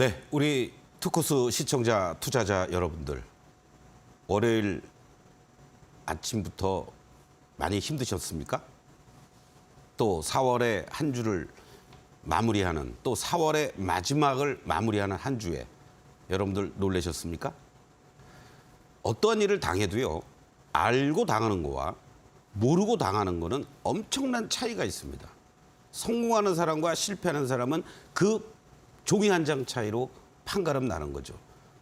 네, 우리 투코스 시청자, 투자자 여러분들. 월요일 아침부터 많이 힘드셨습니까? 또 4월의 한 주를 마무리하는 또 4월의 마지막을 마무리하는 한 주에 여러분들 놀라셨습니까? 어떠한 일을 당해도요, 알고 당하는 거와 모르고 당하는 거는 엄청난 차이가 있습니다. 성공하는 사람과 실패하는 사람은 그 종이 한 장 차이로 판가름 나는 거죠.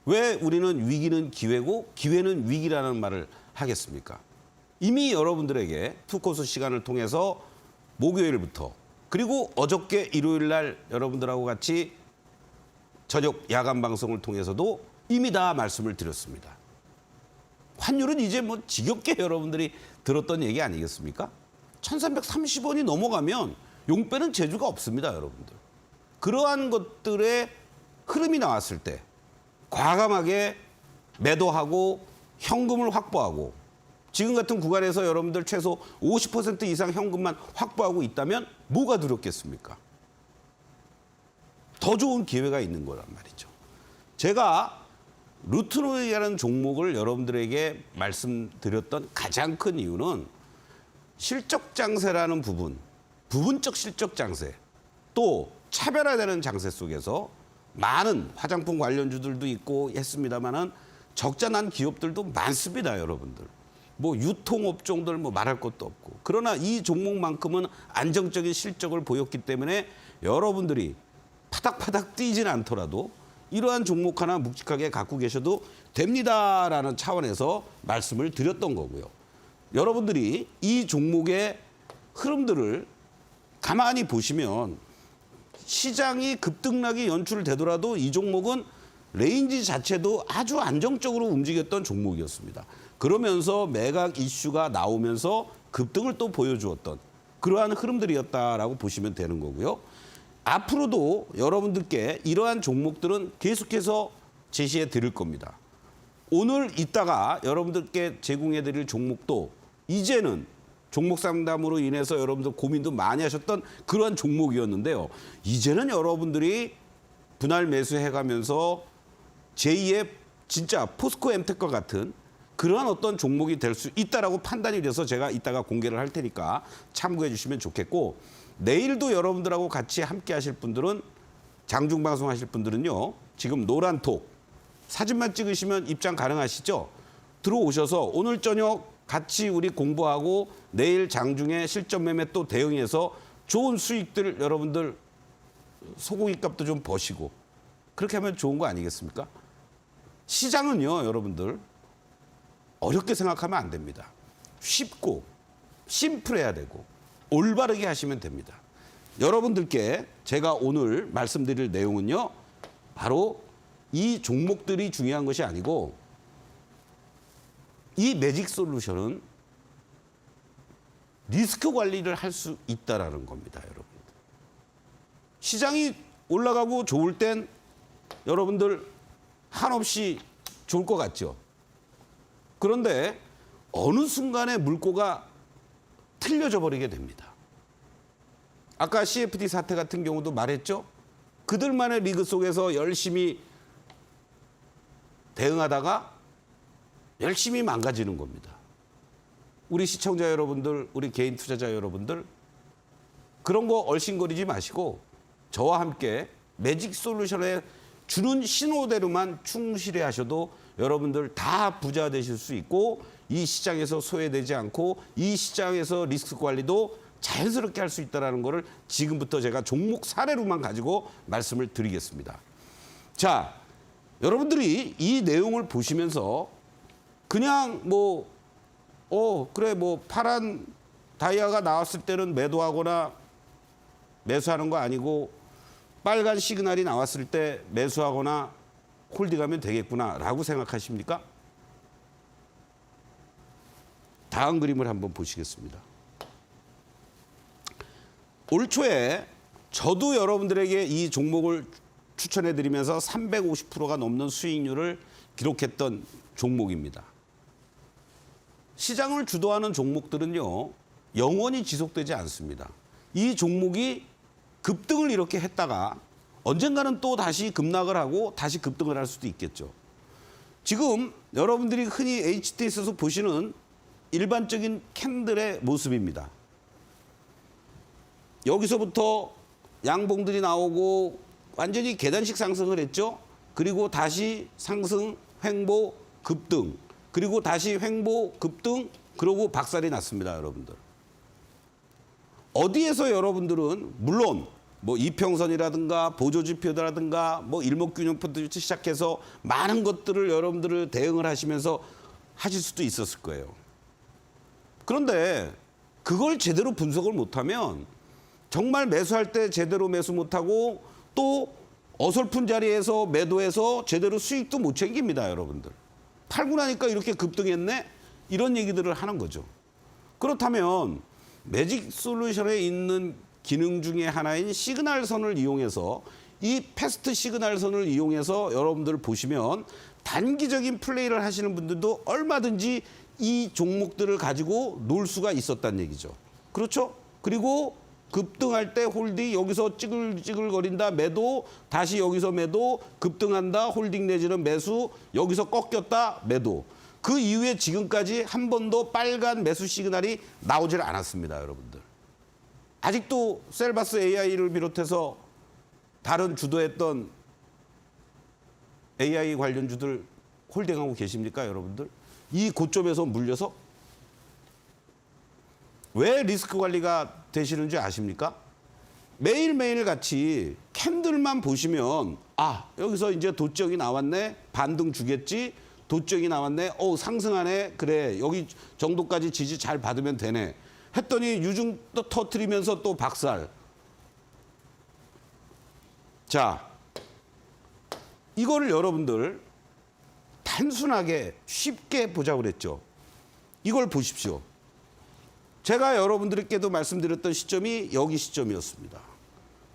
왜 우리는 위기는 기회고 기회는 위기라는 말을 하겠습니까? 이미 여러분들에게 투코스 시간을 통해서 목요일부터 그리고 어저께 일요일 날 여러분들하고 같이 저녁 야간 방송을 통해서도 이미 다 말씀을 드렸습니다. 환율은 이제 뭐 지겹게 여러분들이 들었던 얘기 아니겠습니까? 1330원이 넘어가면 용빼는 재주가 없습니다, 여러분들. 그러한 것들의 흐름이 나왔을 때 과감하게 매도하고 현금을 확보하고 지금 같은 구간에서 여러분들 최소 50% 이상 현금만 확보하고 있다면 뭐가 두렵겠습니까? 더 좋은 기회가 있는 거란 말이죠. 제가 루트노이라는 종목을 여러분들에게 말씀드렸던 가장 큰 이유는 실적 장세라는 부분, 부분적 실적 장세, 또 차별화되는 장세 속에서 많은 화장품 관련주들도 있고 했습니다만은 적자난 기업들도 많습니다, 여러분들. 뭐 유통업종들 뭐 말할 것도 없고 그러나 이 종목만큼은 안정적인 실적을 보였기 때문에 여러분들이 파닥파닥 뛰진 않더라도 이러한 종목 하나 묵직하게 갖고 계셔도 됩니다라는 차원에서 말씀을 드렸던 거고요. 여러분들이 이 종목의 흐름들을 가만히 보시면 시장이 급등락이 연출되더라도 이 종목은 레인지 자체도 아주 안정적으로 움직였던 종목이었습니다. 그러면서 매각 이슈가 나오면서 급등을 또 보여주었던 그러한 흐름들이었다라고 보시면 되는 거고요. 앞으로도 여러분들께 이러한 종목들은 계속해서 제시해 드릴 겁니다. 오늘 이따가 여러분들께 제공해 드릴 종목도 이제는 종목 상담으로 인해서 여러분들 고민도 많이 하셨던 그러한 종목이었는데요. 이제는 여러분들이 분할 매수해 가면서 제2의 진짜 포스코 엠텍과 같은 그러한 어떤 종목이 될 수 있다라고 판단이 돼서 제가 이따가 공개를 할 테니까 참고해 주시면 좋겠고 내일도 여러분들하고 같이 함께 하실 분들은 장중 방송 하실 분들은요. 지금 노란톡 사진만 찍으시면 입장 가능하시죠? 들어오셔서 오늘 저녁 같이 우리 공부하고 내일 장중에 실전 매매 또 대응해서 좋은 수익들 여러분들 소고기 값도 좀 버시고 그렇게 하면 좋은 거 아니겠습니까? 시장은요, 여러분들 어렵게 생각하면 안 됩니다. 쉽고 심플해야 되고 올바르게 하시면 됩니다. 여러분들께 제가 오늘 말씀드릴 내용은요. 바로 이 종목들이 중요한 것이 아니고 이 매직 솔루션은 리스크 관리를 할 수 있다라는 겁니다, 여러분들. 시장이 올라가고 좋을 땐 여러분들 한없이 좋을 것 같죠. 그런데 어느 순간에 물꼬가 틀려져 버리게 됩니다. 아까 CFD 사태 같은 경우도 말했죠. 그들만의 리그 속에서 열심히 대응하다가 열심히 망가지는 겁니다. 우리 시청자 여러분들, 우리 개인 투자자 여러분들 그런 거 얼씬거리지 마시고 저와 함께 매직 솔루션에 주는 신호대로만 충실히 하셔도 여러분들 다 부자 되실 수 있고 이 시장에서 소외되지 않고 이 시장에서 리스크 관리도 자연스럽게 할 수 있다는 것을 지금부터 제가 종목 사례로만 가지고 말씀을 드리겠습니다. 자, 여러분들이 이 내용을 보시면서 그냥 뭐, 어, 그래, 뭐, 파란 다이아가 나왔을 때는 매도하거나 매수하는 거 아니고 빨간 시그널이 나왔을 때 매수하거나 홀딩하면 되겠구나라고 생각하십니까? 다음 그림을 한번 보시겠습니다. 올 초에 저도 여러분들에게 이 종목을 추천해 드리면서 350%가 넘는 수익률을 기록했던 종목입니다. 시장을 주도하는 종목들은요, 영원히 지속되지 않습니다. 이 종목이 급등을 이렇게 했다가 언젠가는 또 다시 급락을 하고 다시 급등을 할 수도 있겠죠. 지금 여러분들이 흔히 HTS에서 보시는 일반적인 캔들의 모습입니다. 여기서부터 양봉들이 나오고 완전히 계단식 상승을 했죠. 그리고 다시 상승, 횡보, 급등. 그리고 다시 횡보, 급등. 그러고 박살이 났습니다, 여러분들. 어디에서 여러분들은 물론 뭐 이평선이라든가 보조지표라든가 뭐 일목균형표부터 시작해서 많은 것들을 여러분들을 대응을 하시면서 하실 수도 있었을 거예요. 그런데 그걸 제대로 분석을 못하면 정말 매수할 때 제대로 매수 못하고 또 어설픈 자리에서 매도해서 제대로 수익도 못 챙깁니다, 여러분들. 팔고 나니까 이렇게 급등했네? 이런 얘기들을 하는 거죠. 그렇다면 매직 솔루션에 있는 기능 중에 하나인 시그널 선을 이용해서 이 패스트 시그널 선을 이용해서 여러분들 보시면 단기적인 플레이를 하시는 분들도 얼마든지 이 종목들을 가지고 놀 수가 있었다는 얘기죠. 그렇죠? 그리고 급등할 때 홀딩 여기서 찌글찌글거린다 매도 다시 여기서 매도 급등한다 홀딩 내지는 매수 여기서 꺾였다 매도. 그 이후에 지금까지 한 번도 빨간 매수 시그널이 나오질 않았습니다 여러분들. 아직도 셀바스 AI를 비롯해서 다른 주도했던 AI 관련주들 홀딩하고 계십니까 여러분들? 이 고점에서 물려서? 왜 리스크 관리가 되시는지 아십니까? 매일매일 같이 캔들만 보시면 아 여기서 이제 도적이 나왔네 반등 주겠지? 도적이 나왔네 어 상승하네 그래 여기 정도까지 지지 잘 받으면 되네. 했더니 유중 또 터트리면서 또 박살. 자 이거를 여러분들 단순하게 쉽게 보자고 그랬죠. 이걸 보십시오 제가 여러분들께도 말씀드렸던 시점이 여기 시점이었습니다.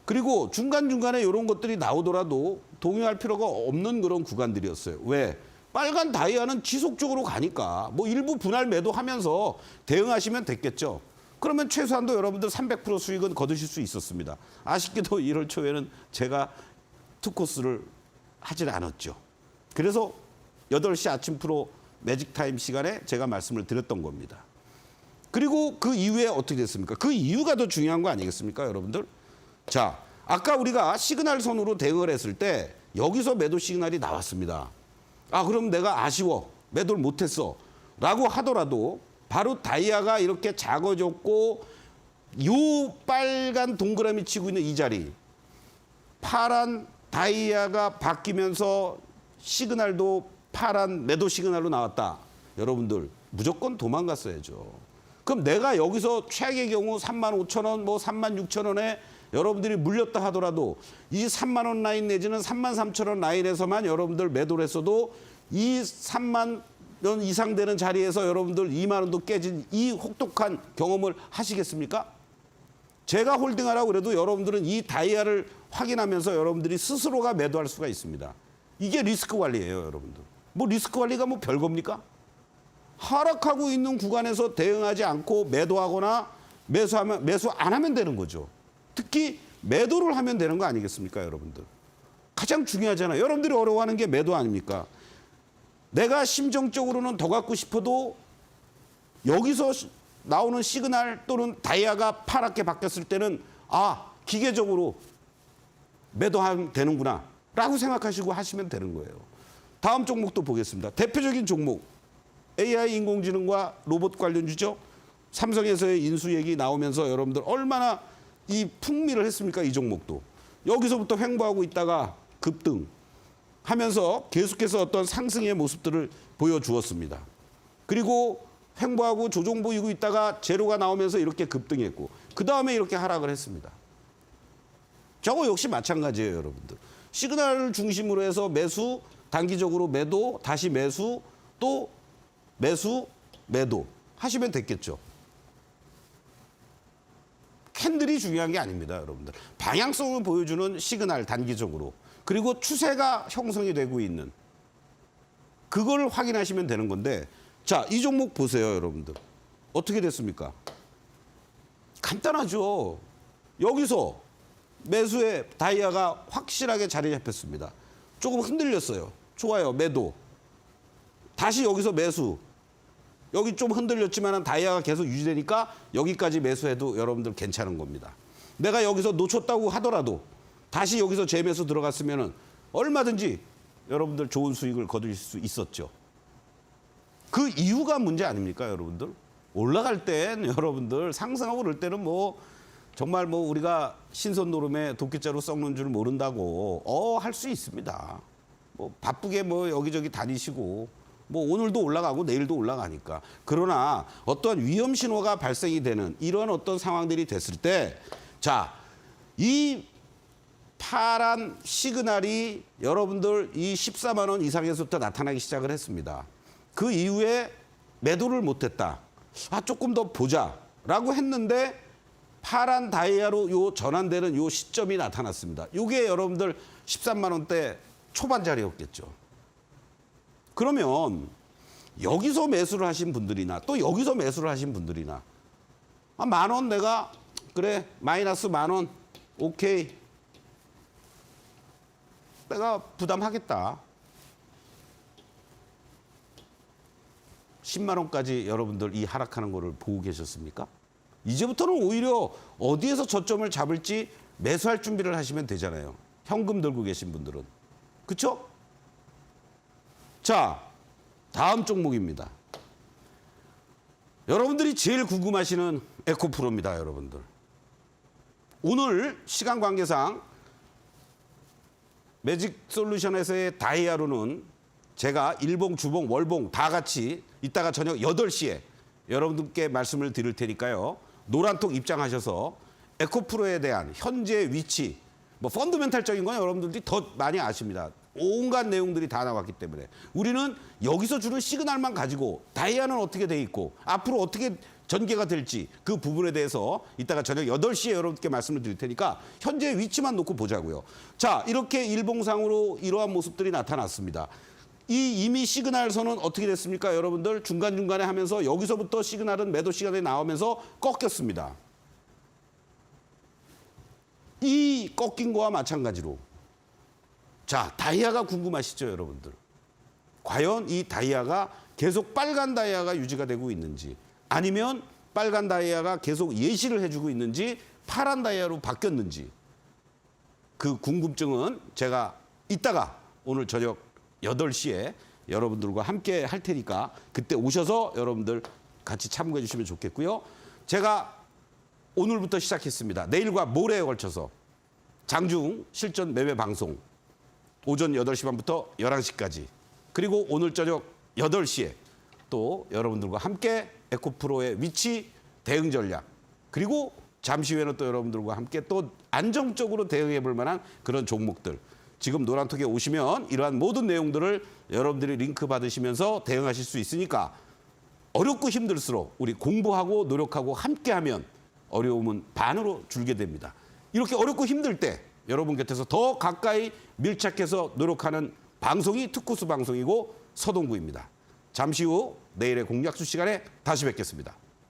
그리고 중간중간에 이런 것들이 나오더라도 동요할 필요가 없는 그런 구간들이었어요. 왜? 빨간 다이아는 지속적으로 가니까 뭐 일부 분할 매도하면서 대응하시면 됐겠죠. 그러면 최소한도 여러분들 300% 수익은 거두실 수 있었습니다. 아쉽게도 1월 초에는 제가 투코스를 하질 않았죠. 그래서 8시 아침 프로 매직타임 시간에 제가 말씀을 드렸던 겁니다. 그리고 그 이후에 어떻게 됐습니까? 그 이유가 더 중요한 거 아니겠습니까, 여러분들? 자, 아까 우리가 시그널 선으로 대응을 했을 때 여기서 매도 시그널이 나왔습니다. 아, 그럼 내가 아쉬워. 매도를 못했어. 라고 하더라도 바로 다이아가 이렇게 작아졌고 요 빨간 동그라미 치고 있는 이 자리 파란 다이아가 바뀌면서 시그널도 파란 매도 시그널로 나왔다. 여러분들 무조건 도망갔어야죠. 그럼 내가 여기서 최악의 경우 3만 5천 원, 뭐 3만 6천 원에 여러분들이 물렸다 하더라도 이 3만 원 라인 내지는 3만 3천 원 라인에서만 여러분들 매도를 했어도 이 3만 원 이상 되는 자리에서 여러분들 2만 원도 깨진 이 혹독한 경험을 하시겠습니까? 제가 홀딩하라고 그래도 여러분들은 이 다이아를 확인하면서 여러분들이 스스로가 매도할 수가 있습니다. 이게 리스크 관리예요, 여러분들. 뭐 리스크 관리가 뭐 별겁니까? 하락하고 있는 구간에서 대응하지 않고 매도하거나 매수하면 매수 안 하면 되는 거죠. 특히 매도를 하면 되는 거 아니겠습니까, 여러분들? 가장 중요하잖아요. 여러분들이 어려워하는 게 매도 아닙니까? 내가 심정적으로는 더 갖고 싶어도 여기서 시- 나오는 시그널 또는 다이아가 파랗게 바뀌었을 때는 아 기계적으로 매도하면 되는구나 라고 생각하시고 하시면 되는 거예요. 다음 종목도 보겠습니다. 대표적인 종목 AI 인공지능과 로봇 관련 주죠. 삼성에서의 인수 얘기 나오면서 여러분들 얼마나 이 풍미를 했습니까? 이 종목도. 여기서부터 횡보하고 있다가 급등 하면서 계속해서 어떤 상승의 모습들을 보여주었습니다. 그리고 횡보하고 조정 보이고 있다가 제로가 나오면서 이렇게 급등했고 그 다음에 이렇게 하락을 했습니다. 저거 역시 마찬가지예요, 여러분들. 시그널을 중심으로 해서 매수, 단기적으로 매도, 다시 매수, 또 매수, 매도 하시면 됐겠죠. 캔들이 중요한 게 아닙니다, 여러분들. 방향성을 보여주는 시그널 단기적으로 그리고 추세가 형성이 되고 있는 그걸 확인하시면 되는 건데 자, 이 종목 보세요, 여러분들. 어떻게 됐습니까? 간단하죠. 여기서 매수에 다이아가 확실하게 자리 잡혔습니다. 조금 흔들렸어요. 좋아요. 매도. 다시 여기서 매수. 여기 좀 흔들렸지만 다이아가 계속 유지되니까 여기까지 매수해도 여러분들 괜찮은 겁니다. 내가 여기서 놓쳤다고 하더라도 다시 여기서 재매수 들어갔으면 얼마든지 여러분들 좋은 수익을 거두실 수 있었죠. 그 이유가 문제 아닙니까, 여러분들? 올라갈 땐 여러분들 상승하고 그럴 때는 뭐 정말 뭐 우리가 신선 노름에 도끼자루 썩는 줄 모른다고 어 할 수 있습니다. 뭐 바쁘게 뭐 여기저기 다니시고 뭐 오늘도 올라가고 내일도 올라가니까 그러나 어떠한 위험 신호가 발생이 되는 이런 어떤 상황들이 됐을 때 자 이 파란 시그널이 여러분들 이 14만 원 이상에서부터 나타나기 시작을 했습니다. 그 이후에 매도를 못했다. 아 조금 더 보자라고 했는데 파란 다이아로 요 전환되는 요 시점이 나타났습니다. 요게 여러분들 13만 원대 초반짜리였겠죠. 그러면 여기서 매수를 하신 분들이나 또 여기서 매수를 하신 분들이나 아, 만원 내가 그래 마이너스 만원 오케이 내가 부담하겠다. 10만 원까지 여러분들 이 하락하는 거를 보고 계셨습니까? 이제부터는 오히려 어디에서 저점을 잡을지 매수할 준비를 하시면 되잖아요. 현금 들고 계신 분들은. 그쵸? 자, 다음 종목입니다. 여러분들이 제일 궁금하시는 에코프로입니다, 여러분들. 오늘 시간 관계상 매직 솔루션에서의 다이아로는 제가 일봉, 주봉, 월봉 다 같이 이따가 저녁 8시에 여러분들께 말씀을 드릴 테니까요. 노란통 입장하셔서 에코프로에 대한 현재 위치, 뭐 펀드멘탈적인 건 여러분들이 더 많이 아십니다. 온갖 내용들이 다 나왔기 때문에 우리는 여기서 주는 시그널만 가지고 다이아는 어떻게 돼 있고 앞으로 어떻게 전개가 될지 그 부분에 대해서 이따가 저녁 8시에 여러분께 말씀을 드릴 테니까 현재 위치만 놓고 보자고요. 자, 이렇게 일봉상으로 이러한 모습들이 나타났습니다. 이 이미 시그널선은 어떻게 됐습니까? 여러분들 중간중간에 하면서 여기서부터 시그널은 매도 시간에 나오면서 꺾였습니다. 이 꺾인 거와 마찬가지로 자, 다이아가 궁금하시죠, 여러분들? 과연 이 다이아가 계속 빨간 다이아가 유지가 되고 있는지 아니면 빨간 다이아가 계속 예시를 해주고 있는지 파란 다이아로 바뀌었는지 그 궁금증은 제가 이따가 오늘 저녁 8시에 여러분들과 함께 할 테니까 그때 오셔서 여러분들 같이 참고해 주시면 좋겠고요. 제가 오늘부터 시작했습니다. 내일과 모레에 걸쳐서 장중 실전 매매 방송 오전 8시 반부터 11시까지 그리고 오늘 저녁 8시에 또 여러분들과 함께 에코프로의 위치 대응 전략 그리고 잠시 후에는 또 여러분들과 함께 또 안정적으로 대응해 볼 만한 그런 종목들 지금 노란톡에 오시면 이러한 모든 내용들을 여러분들이 링크 받으시면서 대응하실 수 있으니까 어렵고 힘들수록 우리 공부하고 노력하고 함께하면 어려움은 반으로 줄게 됩니다. 이렇게 어렵고 힘들 때 여러분 곁에서 더 가까이 밀착해서 노력하는 방송이 특구스 방송이고 서동구입니다. 잠시 후 내일의 공약수 시간에 다시 뵙겠습니다.